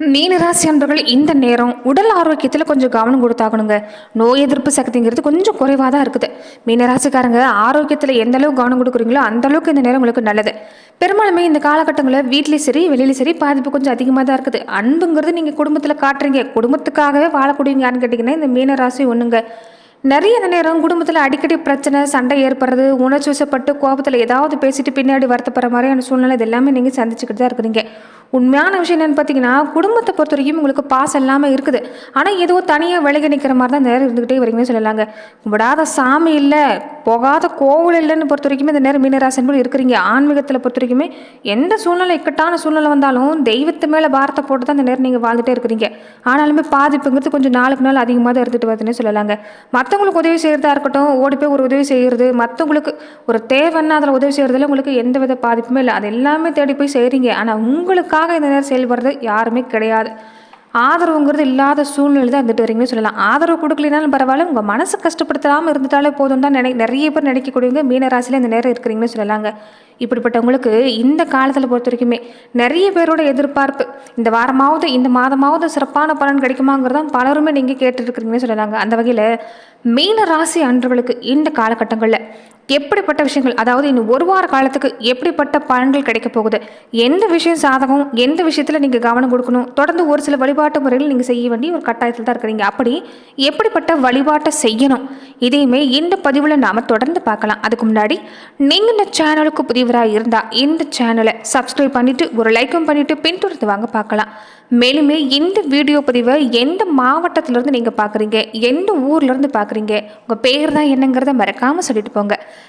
மீனராசி அன்பர்கள் இந்த நேரம் உடல் ஆரோக்கியத்தில் கொஞ்சம் கவனம் கொடுத்தாகணுங்க. நோய் எதிர்ப்பு சக்திங்கிறது கொஞ்சம் குறைவாக தான் இருக்குது. மீனராசிக்காரங்க ஆரோக்கியத்தில் எந்த அளவுக்கு கவனம் கொடுக்குறீங்களோ அந்த அளவுக்கு இந்த நேரம் உங்களுக்கு நல்லது. பெரும்பாலுமே இந்த காலகட்டங்களில் வீட்லேயும் சரி வெளியிலேயும் சரி பாதிப்பு கொஞ்சம் அதிகமாக தான் இருக்குது. அன்புங்கிறது நீங்கள் குடும்பத்தில் காட்டுறீங்க. குடும்பத்துக்காகவே வாழக்கூடியவங்க யாருன்னு கேட்டிங்கன்னா இந்த மீனராசி ஒன்றுங்க நிறைய இந்த நேரம் குடும்பத்தில் அடிக்கடி பிரச்சனை சண்டை ஏற்படுறது உணர்ச்சிவசப்பட்டு கோபத்தில் ஏதாவது பேசிட்டு பின்னாடி வருத்தப்படுற மாதிரியான சூழ்நிலை இது எல்லாமே நீங்கள் சந்திச்சுக்கிட்டு தான் இருக்கிறீங்க. உண்மையான விஷயம் என்னென்னு பார்த்தீங்கன்னா குடும்பத்தை பொறுத்த வரைக்கும் உங்களுக்கு பாசம் இல்லாமல் இருக்குது. ஆனால் ஏதோ தனியாக விலகி நிற்கிற மாதிரி தான் நேரம் இருந்துக்கிட்டே வரீங்கன்னு சொல்லலாங்க. விடாத சாமி இல்லை போகாத கோவில் இல்லைன்னு பொறுத்த வரைக்குமே இந்த நேரம் மீனராசன் போல் இருக்கிறீங்க. ஆன்மீகத்தில் பொறுத்த வரைக்குமே எந்த சூழ்நிலை இக்கட்டான சூழ்நிலை வந்தாலும் தெய்வத்து மேலே பாரத்தை போட்டு தான் இந்த நேரம் நீங்கள் வாழ்ந்துட்டே இருக்கிறீங்க. ஆனாலுமே பாதிப்புங்கிறது கொஞ்சம் நாளுக்கு நாள் அதிகமாக தான் இருந்துட்டு வருதுன்னு சொல்லலாங்க. மற்றவங்களுக்கு உதவி செய்கிறதா இருக்கட்டும் ஓடி போய் ஒரு உதவி செய்கிறது மற்றவங்களுக்கு ஒரு தேவைன்னா அதில் உதவி செய்கிறதுல உங்களுக்கு எந்த வித பாதிப்புமே இல்லை. அது எல்லாமே தேடி போய் செய்கிறீங்க ஆனால் உங்களுக்காக இந்த நேரம் செயல்படுறது யாருமே கிடையாது. ஆதரவுங்கிறது இல்லாத சூழ்நிலை தான் இருந்துட்டு வரீங்கன்னு சொல்லலாம். ஆதரவு கொடுக்கலனாலும் பரவாயில்ல உங்கள் மனசு கஷ்டப்படுத்தாமல் இருந்துட்டாலே போதும் தான் நினை நிறைய பேர் நினைக்கக்கூடியவங்க மீனராசியில் இந்த நேரம் இருக்கிறீங்கன்னு சொல்லலாங்க. இப்படிப்பட்டவங்களுக்கு இந்த காலத்தில் பொறுத்த வரைக்குமே நிறைய பேரோட எதிர்பார்ப்பு இந்த வாரமாவது இந்த மாதமாவது சிறப்பான பலன் கிடைக்குமாங்கிறதான் பலருமே நீங்கள் கேட்டுருக்கிறீங்கன்னு சொல்லலாங்க. அந்த வகையில் மீன ராசி அன்றவர்களுக்கு இந்த காலகட்டங்களில் எப்படிப்பட்ட விஷயங்கள் அதாவது இன்னும் ஒரு வார காலத்துக்கு எப்படிப்பட்ட பலன்கள் கிடைக்க போகுது எந்த விஷயம் சாதகம் எந்த விஷயத்தில் நீங்கள் கவனம் கொடுக்கணும் தொடர்ந்து ஒரு சில வழிபாட்டு முறைகள் நீங்கள் செய்ய வேண்டிய ஒரு கட்டாயத்தில் தான் இருக்கிறீங்க. அப்படி எப்படிப்பட்ட வழிபாட்டை செய்யணும்? இதையுமே இந்த பதிவில் நாம் தொடர்ந்து பார்க்கலாம். அதுக்கு முன்னாடி நீங்கள் இந்த சேனலுக்கு புதியவராக இருந்தால் இந்த சேனலை சப்ஸ்கிரைப் பண்ணிவிட்டு ஒரு லைக்கும் பண்ணிவிட்டு பின்தொடர்ந்து வாங்க பார்க்கலாம். மேலுமே இந்த வீடியோ பதிவை எந்த மாவட்டத்திலேருந்து நீங்கள் பார்க்குறீங்க? எந்த ஊர்லேருந்து பார்க்குறீங்க? உங்கள் பேர் தான் என்னங்கிறத மறக்காமல் சொல்லிட்டு போங்க.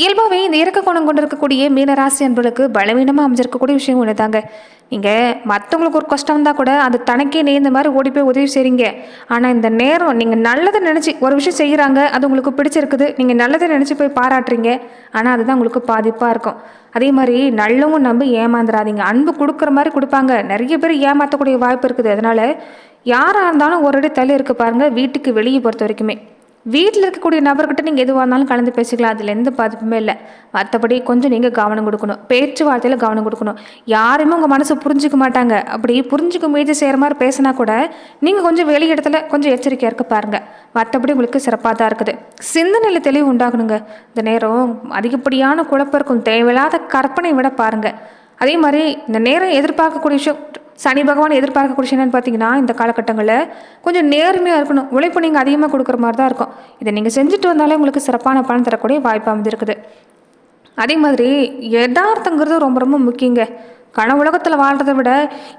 இயல்பாகவே இந்த இறக்க குணம் கொண்டு இருக்கக்கூடிய மீனராசி அன்பர்களுக்கு பலவீனமாக அமைஞ்சிருக்கக்கூடிய விஷயம் ஒன்று தாங்க நீங்கள் மற்றவங்களுக்கு ஒரு கஷ்டம் இருந்தால் கூட அது தனக்கே நேர்ந்த மாதிரி ஓடி போய் உதவி செய்கிறீங்க ஆனால் இந்த நேரம் நீங்கள் நல்லதை நினச்சி ஒரு விஷயம் செய்கிறாங்க அது உங்களுக்கு பிடிச்சிருக்குது நீங்கள் நல்லதை நினச்சி போய் பாராட்டுறீங்க ஆனால் அதுதான் உங்களுக்கு பாதிப்பாக இருக்கும். அதே மாதிரி நல்லவங்க நம்பி ஏமாந்துடாதீங்க அன்பு கொடுக்குற மாதிரி கொடுப்பாங்க. நிறைய பேர் ஏமாற்றக்கூடிய வாய்ப்பு இருக்குது. அதனால் யாராக இருந்தாலும் ஒரு அடி தள்ளி இருக்க பாருங்கள் வீட்டுக்கு வெளியே பொறுத்த வரைக்குமே. வீட்டில் இருக்கக்கூடிய நபர்கிட்ட நீங்கள் எதுவாக இருந்தாலும் கலந்து பேசிக்கலாம். அதில் எந்த பாதிப்புமே இல்லை. மற்றபடி கொஞ்சம் நீங்கள் கவனம் கொடுக்கணும். பேச்சுவார்த்தையில் கவனம் கொடுக்கணும். யாருமே உங்கள் மனசை புரிஞ்சிக்க மாட்டாங்க. அப்படி புரிஞ்சுக்க முயற்சி செய்கிற மாதிரி பேசினா கூட நீங்கள் கொஞ்சம் வெளி இடத்துல கொஞ்சம் எச்சரிக்கையாக இருக்க பாருங்கள் மற்றபடி உங்களுக்கு சிறப்பாக தான் இருக்குது. சிந்தனையில் தெளிவு உண்டாகணுங்க. இந்த நேரம் அதிகப்படியான குழப்பம் இருக்கும். தேவையில்லாத கற்பனை விட பாருங்கள் அதே மாதிரி இந்த நேரம் எதிர்பார்க்கக்கூடிய விஷயம் சனி பகவான் எதிர்பார்க்கக்கூடிய என்னன்னு பார்த்தீங்கன்னா இந்த காலகட்டங்களில் கொஞ்சம் நேர்மையாக இருக்கணும். உழைப்பு நீங்கள் அதிகமாக கொடுக்குற மாதிரி தான் இருக்கும். இதை நீங்கள் செஞ்சுட்டு வந்தாலே உங்களுக்கு சிறப்பான பலன் தரக்கூடிய வாய்ப்பு அமைஞ்சிருக்குது அதே மாதிரி யதார்த்தங்கிறது ரொம்ப ரொம்ப முக்கியங்க. கன உலகத்தில் வாழ்கிறத விட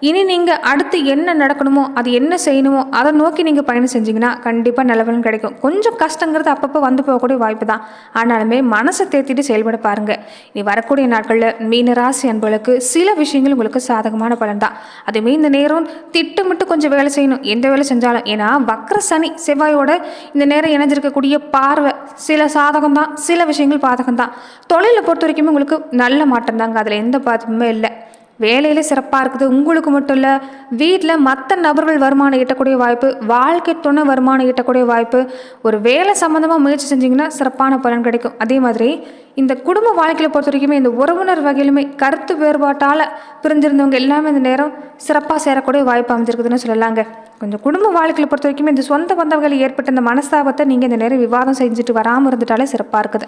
இனி நீங்கள் அடுத்து என்ன நடக்கணுமோ அது என்ன செய்யணுமோ அதை நோக்கி நீங்கள் பயணம் செஞ்சீங்கன்னா கண்டிப்பாக நிலவரம் கிடைக்கும். கொஞ்சம் கஷ்டங்கிறது அப்பப்போ வந்து போகக்கூடிய வாய்ப்பு தான். ஆனாலுமே மனசை தேத்திட்டு செயல்பட பாருங்கள் இனி வரக்கூடிய நாட்களில் மீனராசி அன்பர்களுக்கு சில விஷயங்கள் உங்களுக்கு சாதகமான பலன் தான். அதுவுமே இந்த நேரம் திட்டமிட்டு கொஞ்சம் வேலை செய்யணும். எந்த வேலை செஞ்சாலும். ஏன்னா வக்ர சனி செவ்வாயோட இந்த நேரம் இணைஞ்சிருக்கக்கூடிய பார்வை சில சாதகம் தான். சில விஷயங்கள் பாதகம் தான். தொழிலை பொறுத்த வரைக்குமே உங்களுக்கு நல்ல மாற்றம் தாங்க. அதில் எந்த பாதிப்புமே இல்லை. வேலையில் சிறப்பாக இருக்குது. உங்களுக்கு மட்டும் இல்லை வீட்டில் மற்ற நபர்கள் வருமானம் ஈட்டக்கூடிய வாய்ப்பு வாழ்க்கை துணை வருமானம் ஈட்டக்கூடிய வாய்ப்பு ஒரு வேலை சம்மந்தமாக முயற்சி செஞ்சிங்கன்னா சிறப்பான பலன் கிடைக்கும். அதே மாதிரி இந்த குடும்ப வாழ்க்கையில் பொறுத்த வரைக்குமே இந்த உறவினர் வகையிலுமே கருத்து வேறுபாட்டால் பிரிஞ்சிருந்தவங்க எல்லாமே இந்த நேரம் சிறப்பாக சேரக்கூடிய வாய்ப்பு அமைஞ்சிருக்குதுன்னு சொல்லலாங்க. கொஞ்சம் குடும்ப வாழ்க்கையில் பொறுத்த வரைக்குமே இந்த சொந்த பந்தவர்கள் ஏற்பட்ட இந்த மனஸ்தாபத்தை நீங்கள் இந்த நேரம் விவாதம் செஞ்சுட்டு வராமல் இருந்துட்டாலே சிறப்பாக இருக்குது.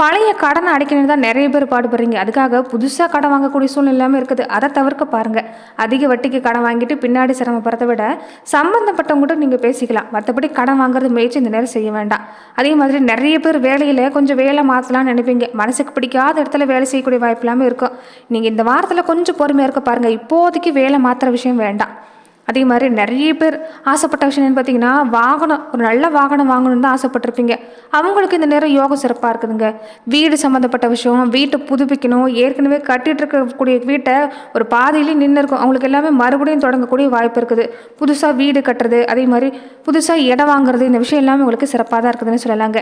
பழைய கடனை அடைக்கணும் தான் நிறைய பேர் பாடுபடுறீங்க. அதுக்காக புதுசாக கடன் வாங்கக்கூடிய சூழ்நிலை இருக்குது. அதை தவிர்க்க பாருங்கள் அதிக வட்டிக்கு கடன் வாங்கிட்டு பின்னாடி சிரமப்படுறத விட சம்மந்தப்பட்டவங்ககிட்ட நீங்கள் பேசிக்கலாம். மற்றபடி கடன் வாங்குறது முயற்சி இந்த நேரம் செய்ய வேண்டாம். அதே மாதிரி நிறைய பேர் வேலையில் கொஞ்சம் வேலை மாற்றலாம்னு நினைப்பீங்க. மனசுக்கு பிடிக்காத இடத்துல வேலை செய்யக்கூடிய வாய்ப்பு இல்லாமல் இருக்கும். நீங்கள் இந்த வாரத்தில் கொஞ்சம் பொறுமையாக இருக்க பாருங்கள் இப்போதைக்கு வேலை மாற்றுற விஷயம் வேண்டாம். அதே மாதிரி நிறைய பேர் ஆசைப்பட்ட விஷயம் என்னன்னு பார்த்தீங்கன்னா வாகனம் ஒரு நல்ல வாகனம் வாங்கணும்னு தான் ஆசைப்பட்டிருப்பீங்க. அவங்களுக்கு இந்த நேரம் யோகம் சிறப்பாக இருக்குதுங்க. வீடு சம்மந்தப்பட்ட விஷயம் வீட்டை புதுப்பிக்கணும் ஏற்கனவே கட்டிகிட்டு இருக்கக்கூடிய வீட்டை ஒரு பாதையிலே நின்று இருக்கும் அவங்களுக்கு எல்லாமே மறுபடியும் தொடங்கக்கூடிய வாய்ப்பு இருக்குது. புதுசாக வீடு கட்டுறது அதே மாதிரி புதுசாக இடம் வாங்குறது இந்த விஷயம் எல்லாமே உங்களுக்கு சிறப்பாக தான் இருக்குதுன்னு சொல்லலாங்க.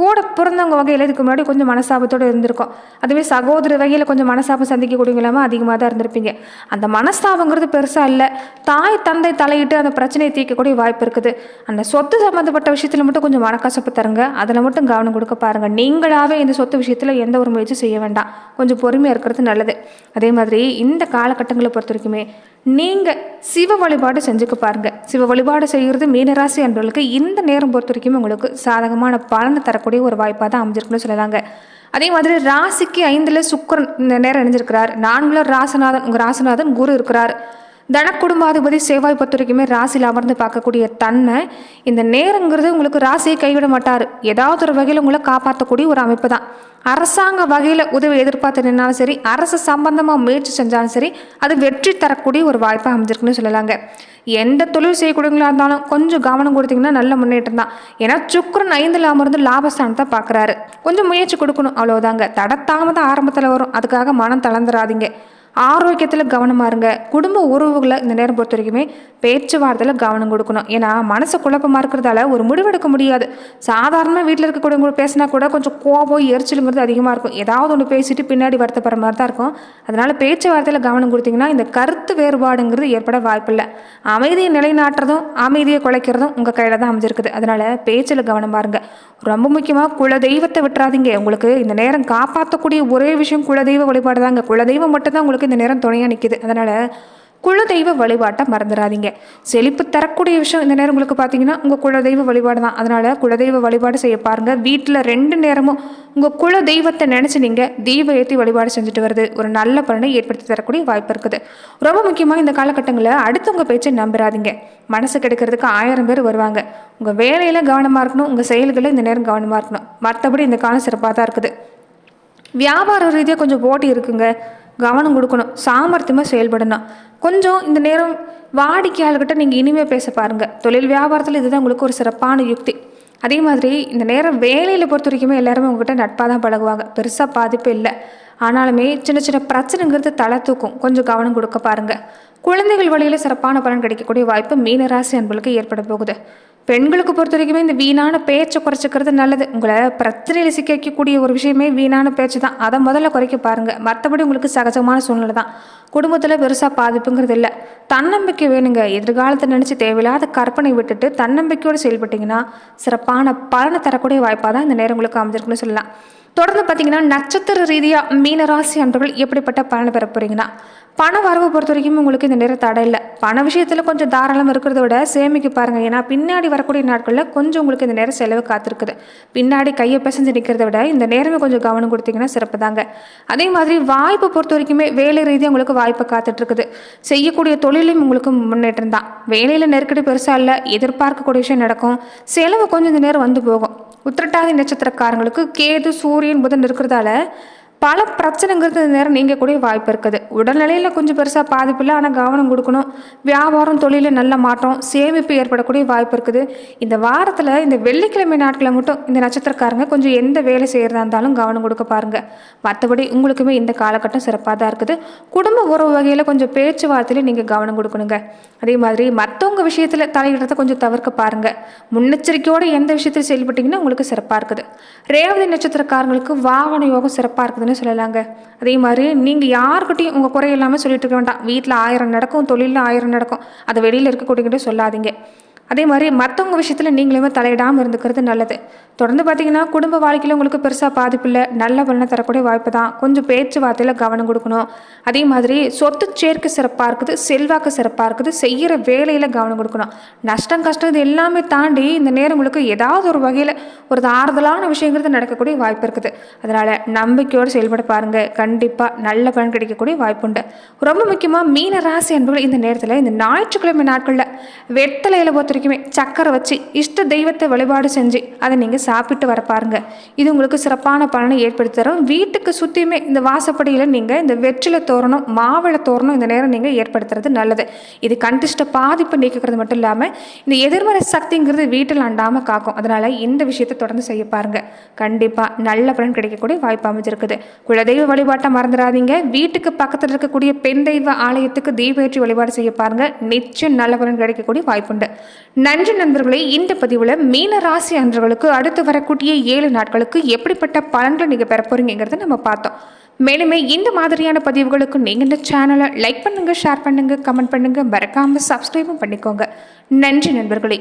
கூட பிறந்தவங்க வகையில் இதுக்கு முன்னாடி கொஞ்சம் மனசாபத்தோடு இருந்திருக்கும். அதுவே சகோதர வகையில் கொஞ்சம் மனசாபம் சந்திக்கக்கூடியவங்களாம அதிகமாக தான் இருந்திருப்பீங்க. அந்த மனஸ்தாபங்கிறது பெருசாக இல்லை. தாய் தந்தை தலையிட்டு அந்த பிரச்சனையை தீர்க்கக்கூடிய வாய்ப்பு இருக்குது. அந்த சொத்து சம்மந்தப்பட்ட விஷயத்தில் மட்டும் கொஞ்சம் மனக்கசப்பு தருங்க. அதில் மட்டும் கவனம் கொடுக்க பாருங்கள் நீங்களாகவே இந்த சொத்து விஷயத்தில் எந்த ஒரு முயற்சியும் செய்ய வேண்டாம். கொஞ்சம் பொறுமையாக இருக்கிறது நல்லது. அதே மாதிரி இந்த காலகட்டங்களை பொறுத்த வரைக்குமே நீங்கள் சிவ வழிபாடு செஞ்சுக்க பாருங்கள் சிவ வழிபாடு செய்கிறது மீனராசி அன்பர்களுக்கு இந்த நேரம் பொறுத்த வரைக்கும் உங்களுக்கு சாதகமான பலனை தரக்கூடிய ஒரு வாய்ப்பாக தான் அமைஞ்சிருக்குன்னு சொல்லலாங்க. அதே மாதிரி ராசிக்கு ஐந்தில் சுக்கரன் இந்த நேரம் இணைஞ்சிருக்கிறார். நான்குல ராசநாதன். உங்கள் ராசநாதன் குரு இருக்கிறார். தனக்குடும்பாதிபதி செவ்வாய் பொறுத்த ராசியில் அமர்ந்து பார்க்கக்கூடிய தன்மை இந்த நேரங்கிறது உங்களுக்கு ராசியை கைவிட மாட்டார். ஏதாவது ஒரு வகையில் உங்களை காப்பாற்றக்கூடிய ஒரு அமைப்பு தான். அரசாங்க வகையில் உதவி எதிர்பார்த்து நின்னாலும் சரி அரசு சம்பந்தமாக முயற்சி செஞ்சாலும் சரி அது வெற்றி தரக்கூடிய ஒரு வாய்ப்பாக அமைஞ்சிருக்குன்னு சொல்லலாங்க. எந்த தொழில் செய்யக்கூடியவங்களா இருந்தாலும் கொஞ்சம் கவனம் கொடுத்தீங்கன்னா நல்ல முன்னேற்றம் தான். ஏன்னா சுக்கரன் ஐந்தில் அமர்ந்து லாபஸ்தானத்தை பார்க்குறாரு. கொஞ்சம் முயற்சி கொடுக்கணும் அவ்வளோதாங்க தடத்தாமதான் ஆரம்பத்தில் வரும். அதுக்காக மனம் தளர்ந்துடாதீங்க ஆரோக்கியத்தில் கவனமாக இருங்க. குடும்ப உறவுகளை இந்த நேரம் பொறுத்த வரைக்குமே பேச்சுவார்த்தையில் கவனம் கொடுக்கணும். ஏன்னா மனசு குழப்பமாக இருக்கிறதால ஒரு முடிவெடுக்க முடியாது. சாதாரணமாக வீட்டில் இருக்கக்கூடியவங்க கூட பேசினா கூட கொஞ்சம் கோபம் எரிச்சலுங்கிறது அதிகமாக இருக்கும். ஏதாவது ஒன்று பேசிட்டு பின்னாடி வருத்தப்படுற மாதிரி தான் இருக்கும். அதனால் பேச்சுவார்த்தையில் கவனம் கொடுத்தீங்கன்னா இந்த கருத்து வேறுபாடுங்கிறது ஏற்பட வாய்ப்பில்லை. அமைதியை நிலைநாட்டுறதும் அமைதியை குலைக்கிறதும் உங்கள் கையில் தான் அமைஞ்சிருக்குது. அதனால் பேச்சில் கவனம் பாருங்க. ரொம்ப முக்கியமாக குல தெய்வத்தை விட்டுறாதீங்க. உங்களுக்கு இந்த நேரம் காப்பாற்றக்கூடிய ஒரே விஷயம் குலதெய்வ வழிபாடு தாங்க குலதெய்வம் மட்டும்தான் உங்களுக்கு இந்த நேரம் துணையாக நிற்கிது அதனால் குலதெய்வ வழிபாட்டை மறந்துடாதீங்க செழிப்பு தரக்கூடிய விஷயம் இந்த நேரம் உங்களுக்கு பார்த்தீங்கன்னா உங்கள் குலதெய்வ வழிபாடு தான். அதனால் குலதெய்வ வழிபாடு செய்ய பாருங்கள் வீட்டில் ரெண்டு நேரமும் உங்கள் குல தெய்வத்தை நினச்சி நீங்கள் தெய்வ ஏற்றி வழிபாடு செஞ்சுட்டு வருது ஒரு நல்ல பலனை ஏற்படுத்தி தரக்கூடிய வாய்ப்பு இருக்குது. ரொம்ப முக்கியமாக இந்த காலகட்டங்களில் அடுத்தவங்க பேச்சை நம்புறாதீங்க. மனசு கெடுக்கிறதுக்கு ஆயிரம் பேர் வருவாங்க. உங்கள் வேலையில் கவனமாக இருக்கணும். உங்கள் செயல்களில் இந்த நேரம் கவனமாக இருக்கணும். மற்றபடி இந்த காலம் சிறப்பாக தான் இருக்குது. வியாபார ரீதியாக கொஞ்சம் போட்டி இருக்குங்க. கவனம் கொடுக்கணும். சாமர்த்தியமாக செயல்படணும். கொஞ்சம் இந்த நேரம் வாடிக்கையாளர்கிட்ட நீங்கள் இனிமேல் பேச பாருங்கள் தொழில் வியாபாரத்தில் இதுதான் உங்களுக்கு ஒரு சிறப்பான யுக்தி. அதே மாதிரி இந்த நேரம் வேலையில் பொறுத்த வரைக்குமே எல்லாருமே உங்ககிட்ட நட்பாக தான் பழகுவாங்க. பெருசாக பாதிப்பு இல்லை. ஆனாலுமே சின்ன சின்ன பிரச்சனைங்கிறது தலை தூக்கும். கொஞ்சம் கவனம் கொடுக்க பாருங்கள் குழந்தைகள் வழியில் சிறப்பான பலன் கிடைக்கக்கூடிய வாய்ப்பு மீனராசி அன்பர்களுக்கு ஏற்பட போகுது. பெண்களுக்கு பொறுத்த வரைக்குமே இந்த வீணான பேச்சை குறைச்சிக்கிறது நல்லது. உங்களை பிரச்சனையில் சிக்க வைக்கக்கூடிய ஒரு விஷயமே வீணான பேச்சு தான். அதை முதல்ல குறைக்க பாருங்கள் மற்றபடி உங்களுக்கு சகஜமான சூழ்நிலை தான். குடும்பத்தில் பெருசாக பாதிப்புங்கிறது இல்லை. தன்னம்பிக்கை வேணுங்க. எதிர்காலத்தை நினச்சி தேவையில்லாத கற்பனை விட்டுட்டு தன்னம்பிக்கையோடு செயல்பட்டீங்கன்னா சிறப்பான பலனை தரக்கூடிய வாய்ப்பாக தான் இந்த நேரம் உங்களுக்கு அமைஞ்சிருக்குன்னு சொல்லலாம். தொடர்ந்து பார்த்தீங்கன்னா நட்சத்திர ரீதியாக மீனராசி அன்பர்கள் எப்படிப்பட்ட பலனை பெற போகிறீங்கன்னா பண வரவை பொறுத்த வரைக்கும் உங்களுக்கு இந்த நேரம் தடை இல்லை. பண விஷயத்தில் கொஞ்சம் தாராளம் இருக்கிறத விட சேமிக்க பாருங்கள் ஏன்னா பின்னாடி வரக்கூடிய நாட்களில் கொஞ்சம் உங்களுக்கு இந்த நேரம் செலவு காத்திருக்குது. பின்னாடி கையை பிசைஞ்சு நிற்கிறத விட இந்த நேரமே கொஞ்சம் கவனம் கொடுத்தீங்கன்னா சிறப்பு தாங்க. அதே மாதிரி வாய்ப்பை பொறுத்த வரைக்குமே வேலை ரீதியாக உங்களுக்கு வாய்ப்பை காத்துட்ருக்குது. செய்யக்கூடிய தொழிலும் உங்களுக்கு முன்னேற்றம் தான். வேலையில் நெருக்கடி பெருசாக இல்லை எதிர்பார்க்கக்கூடிய விஷயம் நடக்கும். செலவு கொஞ்சம் இந்த நேரம் வந்து போகும். உத்திரட்டாதி நட்சத்திரக்காரங்களுக்கு கேது சூரியன் புதன் இருக்கிறதால பல பிரச்சனைங்கிறது நேரம் நேரம் நீங்கக்கூடிய வாய்ப்பு இருக்குது. உடல்நிலையில் கொஞ்சம் பெருசாக பாதிப்பில்லை ஆனால் கவனம் கொடுக்கணும். வியாபாரம் தொழிலில் நல்ல மாற்றம் சேமிப்பு ஏற்படக்கூடிய வாய்ப்பு இருக்குது. இந்த வாரத்தில் இந்த வெள்ளிக்கிழமை நாட்களை மட்டும் இந்த நட்சத்திரக்காரங்க கொஞ்சம் எந்த வேலை செய்கிறதா இருந்தாலும் கவனம் கொடுக்க பாருங்கள் மற்றபடி உங்களுக்குமே இந்த காலகட்டம் சிறப்பாக தான் இருக்குது. குடும்ப உறவு வகையில் கொஞ்சம் பேச்சுவார்த்தையில் நீங்கள் கவனம் கொடுக்கணுங்க. அதே மாதிரி மற்றவங்க விஷயத்தில் தலையிடுறத கொஞ்சம் தவிர்க்க பாருங்கள் முன்னெச்சரிக்கையோடு எந்த விஷயத்தில் செயல்பட்டீங்கன்னா உங்களுக்கு சிறப்பாக இருக்குது. ரேவதி நட்சத்திரக்காரங்களுக்கு வாகன யோகம் சிறப்பாக ஆகுதுன்னு சொல்லலாங்க. அதே மாதிரி நீங்கள் யாருக்கிட்டையும் உங்கள் குறை எல்லாமே சொல்லிட்டு இருக்க வேண்டாம். வீட்டில் ஆயிரம் நடக்கும் தொழிலில் ஆயிரம் நடக்கும். அதை வெளியில் இருக்கக்கூடியகிட்ட சொல்லாதீங்க. அதே மாதிரி மற்றவங்க விஷயத்தில் நீங்களுமே தலையிடாமல் இருந்துக்கிறது நல்லது. தொடர்ந்து பார்த்தீங்கன்னா குடும்ப வாழ்க்கையில் உங்களுக்கு பெருசாக பாதிப்பு இல்லை. நல்ல பலனை தரக்கூடிய வாய்ப்பு தான். கொஞ்சம் பேச்சுவார்த்தையில் கவனம் கொடுக்கணும். அதே மாதிரி சொத்து சேர்க்கை சிறப்பாக இருக்குது செல்வாக்கு சிறப்பாக இருக்குது செய்கிற வேலையில் கவனம் கொடுக்கணும். நஷ்டம் கஷ்டம் இது எல்லாமே தாண்டி இந்த நேரம் உங்களுக்கு ஏதாவது ஒரு வகையில் ஒரு ஆறுதலான விஷயங்கிறது நடக்கக்கூடிய வாய்ப்பு இருக்குது. அதனால் நம்பிக்கையோடு செயல்பட பாருங்கள் கண்டிப்பாக நல்ல பலன் கிடைக்கக்கூடிய வாய்ப்பு உண்டு. ரொம்ப முக்கியமாக மீன ராசி என்பவர்கள் இந்த நேரத்தில் இந்த ஞாயிற்றுக்கிழமை நாட்களில் வெத்தலையில் பொறுத்த வரைக்குமே சக்கரை வச்சு இஷ்ட தெய்வத்தை வழிபாடு செஞ்சு அதை நீங்கள் சாப்பிட்டு வர பாருங்க. இது உங்களுக்கு சிறப்பான பலனை ஏற்படுத்தி தரும். வீட்டுக்கு சுற்றியுமே இந்த வாசப்படியில் நீங்கள் இந்த வெற்றில தோரணும் மாவிளை தோரணும் இந்த நேரம் நீங்கள் ஏற்படுத்துறது நல்லது. இது கண்டிஷ்ட பாதிப்பு நீக்கிறது மட்டும் இல்லாமல் இந்த எதிர்மறை சக்திங்கிறது வீட்டில் அண்டாமல் காக்கும். அதனால் இந்த விஷயத்தை தொடர்ந்து செய்ய பாருங்க. கண்டிப்பாக நல்ல பலன் கிடைக்கக்கூடிய வாய்ப்பு அமைஞ்சிருக்குது. குலதெய்வ வழிபாட்டை மறந்துடாதீங்க. வீட்டுக்கு பக்கத்தில் இருக்கக்கூடிய பெண் தெய்வ ஆலயத்துக்கு தீபேற்றி வழிபாடு செய்ய பாருங்க. நிச்சயம் நல்ல பலன் கிடைக்கக்கூடிய வாய்ப்புண்டு. நன்றி நண்பர்களே இந்த பதிவில் மீன ராசி அன்றர்களுக்கு அடுத்து வரக்கூடிய ஏழு நாட்களுக்கு எப்படிப்பட்ட பலன்களை நீங்கள் பெற போகிறீங்கிறத நம்ம பார்த்தோம். மேலுமே இந்த மாதிரியான பதிவுகளுக்கு நீங்கள் இந்த சேனலை லைக் பண்ணுங்கள் ஷேர் பண்ணுங்கள் கமெண்ட் பண்ணுங்கள் மறக்காமல் சப்ஸ்கிரைபும் பண்ணிக்கோங்க. நன்றி நண்பர்களே.